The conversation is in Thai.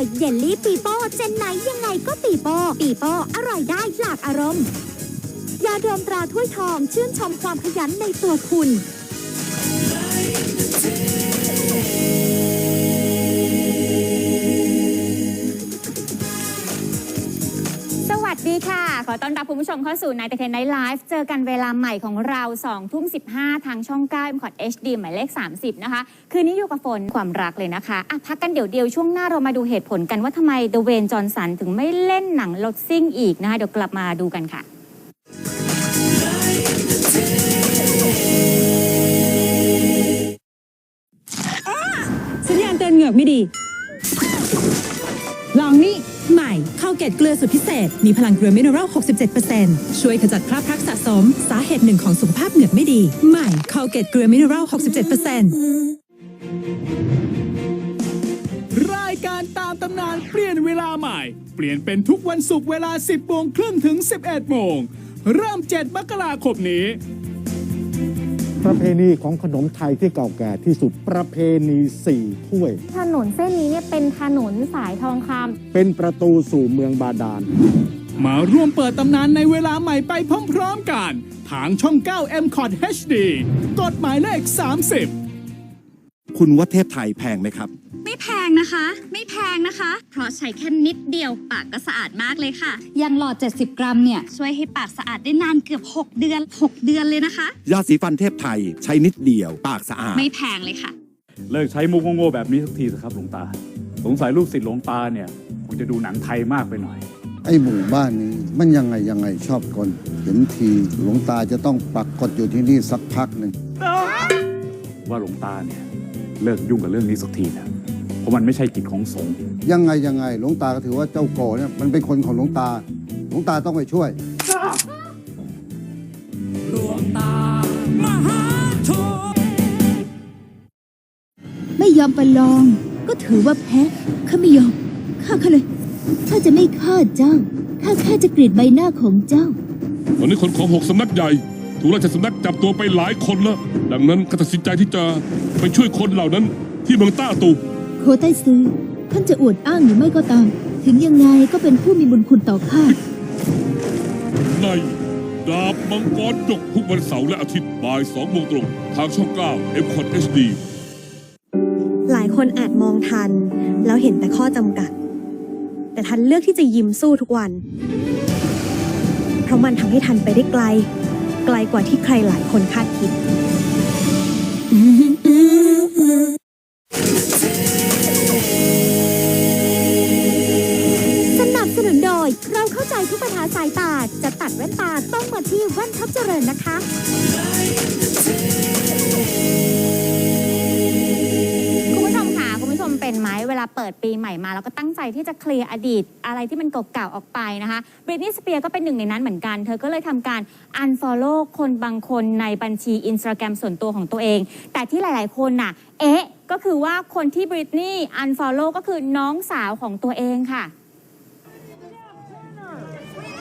อยเยลลี่ปีโป้เจนไหนยังไงก็ปีโป้ปีโป้อร่อยได้หลากอารมณ์ ยาดมตราถ้วยทองชื่นชมความขยันในตัวคุณ อต้อนรับคุณผู้ชมเข้าสู่นายตเคนไนท์ไลฟ์เจอกันเวลาใหม่ของเรา2ทุ่ม15 ทางช่อง9 m c o t HD หมายเลข 30 นะคะ คืนนี้อยู่กับฝนความรักเลยนะคะอะพักกันเดี๋ยวเดียวช่วงหน้าเรามาดูเหตุผลกันว่าทำไมเดเวนจอห์นสันถึงไม่เล่นหนังรถซิ่งอีกนะคะ เดี๋ยวกลับมาดูกันค่ะสัญญาณเตือนเหงือกไม่ดี ลองนี่ ใหม่ข้าวเกตเกลือสุดพิเศษ มีพลังเกลือมินเนอรัล 67%ช่วยขจัดคราบพลักสะสม สาเหตุหนึ่งของสุขภาพเหงือกไม่ดี ใหม่ข้าวเกตเกลือมินเนอรัล 67%รายการตามตำนานเปลี่ยนเวลาใหม่ เปลี่ยนเป็นทุกวันศุกร์เวลา 10โมงครึ่งถึง 11โมงเริ่ม 7 มกราคมนี้ ประเพณีของขนมไทยที่เก่าแก่ที่สุดประเพณีสี่ถ้วย ถนนเส้นนี้เนี่ยเป็นถนนสายทองคเป็นประตูสู่เมืองบาดาล มาร่วมเปิดตำนานในเวลาใหม่ไปพร้อมๆกัน ทางช่อง 9 m c o t HD กฎหมายเลข 30 คุณว่าเทพไทยแพงไหมครับไม่ แพงนะคะ ไม่แพงนะคะ เพราะใช้แค่นิดเดียวปากก็สะอาดมากเลยค่ะอย่างหลอด 70 กรัมเนี่ยช่วยให้ปากสะอาดได้นานเกือบ 6 เดือน 6 เดือนเลยนะคะ ยาสีฟันเทพไทยใช้นิดเดียว ปากสะอาด ไม่แพงเลยค่ะ เลิกใช้มุกโง่ๆแบบนี้สักทีสิครับหลวงตา สงสัยลูกศิษย์หลวงตาเนี่ยคงจะดูหนังไทยมากไปหน่อย ไอ้หมู่บ้านนี้มันยังไงยังไงชอบคนเห็นทีหลวงตาจะต้องปรากฏอยู่ที่นี่สักพักหนึ่งว่าหลวงตาเนี่ย เลิกยุ่งกับเรื่องนี้สักทีนะ เพราะมันไม่ใช่กิจของสงฆ์ยังไงยังไงหลวงตาก็ถือว่าเจ้าโกเนี่ยมันเป็นคนของหลวงตาหลวงตาต้องไปช่วยไม่ยอมประลอง ก็ถือว่าแพ้ข้าไม่ยอมฆ่าข้าเลยข้าจะไม่ฆ่าเจ้าข้าแค่จะกรีดใบหน้าของเจ้า ตอนนี้คนของหกสำนักใหญ่ ถูกราชสำนักจับตัวไปหลายคนแล้ว ดังนั้นข้าตัดสินใจที่จะไปช่วยคนเหล่านั้นที่เมืองต้าตู โคใต้ซื้อ ท่านจะอวดอ้างหรือไม่ก็ตาม ถึงยังไงก็เป็นผู้มีบุญคุณต่อข้าในดาบมังกรจกทุกวันเสาร์และอาทิตย์บ่ายสองโมงตรง ทางช่อง9 m c o t HD หลายคนอาจมองทัน แล้วเห็นแต่ข้อจำกัด แต่ทันเลือกที่จะยิ้มสู้ทุกวัน เพราะมันทำให้ทันไปได้ไกล ไกลกว่าที่ใครหลายคนคาดคิด เราเข้าใจทุกปัญหาสายตา จะตัดแว่นตาต้องมาที่แว่นท็อปเจริญนะคะคุณผู้ชมค่ะคุณผู้ชมเป็นไหมเวลาเปิดปีใหม่มาแล้วก็ตั้งใจที่จะเคลียร์อดีตอะไรที่มันเก่าๆออกไปนะคะบริ t นี่สเปียก็เป็นหนึ่งในนั้นเหมือนกัน เธอก็เลยทำการ unfollow คนบางคนในบัญชีอินสตาแกรมส่วนตัวของตัวเอง แต่ที่หลายๆคนน่ะ เอ๊ะ ก็คือว่าคนที่บริ t นี่ unfollow ก็คือน้องสาวของตัวเองค่ะ